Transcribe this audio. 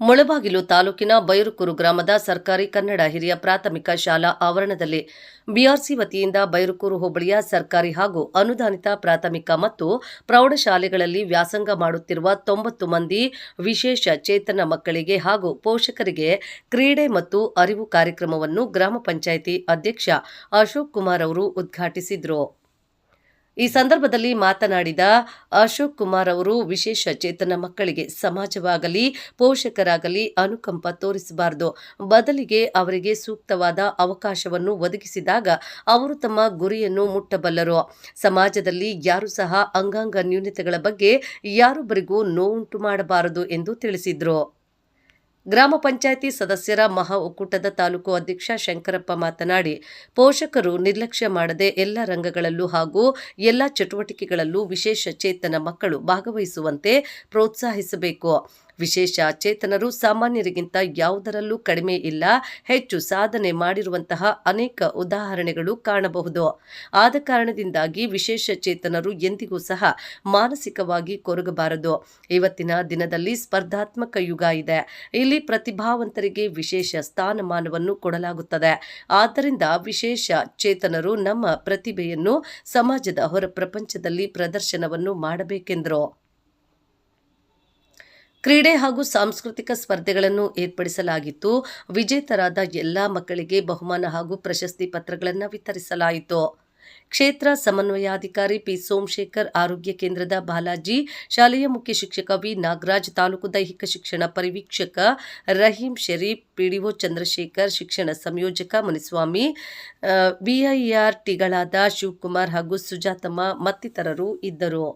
ಮುಳಬಾಗಿಲು ತಾಲೂಕಿನ ಬೈರುಕೂರು ಗ್ರಾಮದ ಸರ್ಕಾರಿ ಕನ್ನಡ ಹಿರಿಯ ಪ್ರಾಥಮಿಕ ಶಾಲಾ ಆವರಣದಲ್ಲಿ ಬಿಆರ್ಸಿ ವತಿಯಿಂದ ಬೈರುಕೂರು ಹೋಬಳಿಯ ಸರ್ಕಾರಿ ಹಾಗೂ ಅನುದಾನಿತ ಪ್ರಾಥಮಿಕ ಮತ್ತು ಪ್ರೌಢಶಾಲೆಗಳಲ್ಲಿ ವ್ಯಾಸಂಗ ಮಾಡುತ್ತಿರುವ ತೊಂಬತ್ತು ಮಂದಿ ವಿಶೇಷ ಚೇತನ ಮಕ್ಕಳಿಗೆ ಹಾಗೂ ಪೋಷಕರಿಗೆ ಕ್ರೀಡೆ ಮತ್ತು ಅರಿವು ಕಾರ್ಯಕ್ರಮವನ್ನು ಗ್ರಾಮ ಪಂಚಾಯಿತಿ ಅಧ್ಯಕ್ಷ ಅಶೋಕ್ ಕುಮಾರ್ ಅವರು ಉದ್ಘಾಟಿಸಿದರು. ಈ ಸಂದರ್ಭದಲ್ಲಿ ಮಾತನಾಡಿದ ಅಶೋಕ್ ಕುಮಾರ್ ಅವರು, ವಿಶೇಷ ಚೇತನ ಮಕ್ಕಳಿಗೆ ಸಮಾಜವಾಗಲಿ, ಪೋಷಕರಾಗಲಿ ಅನುಕಂಪ ತೋರಿಸಬಾರದು. ಬದಲಿಗೆ ಅವರಿಗೆ ಸೂಕ್ತವಾದ ಅವಕಾಶವನ್ನು ಒದಗಿಸಿದಾಗ ಅವರು ತಮ್ಮ ಗುರಿಯನ್ನು ಮುಟ್ಟಬಲ್ಲರು. ಸಮಾಜದಲ್ಲಿ ಯಾರು ಸಹ ಅಂಗಾಂಗ ನ್ಯೂನತೆಗಳ ಬಗ್ಗೆ ಯಾರೊಬ್ಬರಿಗೂ ನೋವುಂಟು ಮಾಡಬಾರದು ಎಂದು ತಿಳಿಸಿದರು. ಗ್ರಾಮ ಪಂಚಾಯಿತಿ ಸದಸ್ಯರ ಮಹಾ ಒಕ್ಕೂಟದ ತಾಲೂಕು ಅಧ್ಯಕ್ಷ ಶಂಕರಪ್ಪ ಮಾತನಾಡಿ, ಪೋಷಕರು ನಿರ್ಲಕ್ಷ್ಯ ಮಾಡದೆ ಎಲ್ಲ ರಂಗಗಳಲ್ಲೂ ಹಾಗೂ ಎಲ್ಲ ಚಟುವಟಿಕೆಗಳಲ್ಲೂ ವಿಶೇಷ ಚೇತನ ಮಕ್ಕಳು ಭಾಗವಹಿಸುವಂತೆ ಪ್ರೋತ್ಸಾಹಿಸಬೇಕು. ವಿಶೇಷ ಚೇತನರು ಸಾಮಾನ್ಯರಿಗಿಂತ ಯಾವುದರಲ್ಲೂ ಕಡಿಮೆ ಇಲ್ಲ. ಹೆಚ್ಚು ಸಾಧನೆ ಮಾಡಿರುವಂತಹ ಅನೇಕ ಉದಾಹರಣೆಗಳು ಕಾಣಬಹುದು. ಆದ ಕಾರಣದಿಂದಾಗಿ ವಿಶೇಷ ಚೇತನರು ಎಂದಿಗೂ ಸಹ ಮಾನಸಿಕವಾಗಿ ಕೊರಗಬಾರದು. ಇವತ್ತಿನ ದಿನದಲ್ಲಿ ಸ್ಪರ್ಧಾತ್ಮಕ ಯುಗ ಇದೆ. ಇಲ್ಲಿ ಪ್ರತಿಭಾವಂತರಿಗೆ ವಿಶೇಷ ಸ್ಥಾನಮಾನವನ್ನು ಕೊಡಲಾಗುತ್ತದೆ. ಆದ್ದರಿಂದ ವಿಶೇಷ ಚೇತನರು ನಮ್ಮ ಪ್ರತಿಭೆಯನ್ನು ಸಮಾಜದ ಹೊರ ಪ್ರಪಂಚದಲ್ಲಿ ಪ್ರದರ್ಶನವನ್ನು ಮಾಡಬೇಕೆಂದರು. ಕ್ರೀಡೆ ಹಾಗೂ ಸಾಂಸ್ಕೃತಿಕ ಸ್ಪರ್ಧೆಗಳನ್ನು ಏರ್ಪಡಿಸಲಾಗಿತ್ತು. ವಿಜೇತರಾದ ಎಲ್ಲ ಮಕ್ಕಳಿಗೆ ಬಹುಮಾನ ಹಾಗೂ ಪ್ರಶಸ್ತಿ ಪತ್ರಗಳನ್ನು ವಿತರಿಸಲಾಯಿತು. ಕ್ಷೇತ್ರ ಸಮನ್ವಯಾಧಿಕಾರಿ ಪಿ ಸೋಮಶೇಖರ್, ಆರೋಗ್ಯ ಕೇಂದ್ರದ ಬಾಲಾಜಿ, ಶಾಲೆಯ ಮುಖ್ಯ ಶಿಕ್ಷಕ ವಿ ನಾಗರಾಜ್, ತಾಲೂಕು ದೈಹಿಕ ಶಿಕ್ಷಣ ಪರಿವೀಕ್ಷಕ ರಹೀಂ ಶರೀಫ್, ಪಿಡಿಒ ಚಂದ್ರಶೇಖರ್, ಶಿಕ್ಷಣ ಸಂಯೋಜಕ ಮುನಿಸ್ವಾಮಿ ವಿಐಆರ್ಟಿಗಳಾದ ಶಿವಕುಮಾರ್ ಹಾಗೂ ಸುಜಾತಮ್ಮ ಮತ್ತಿತರರು ಇದ್ದರು.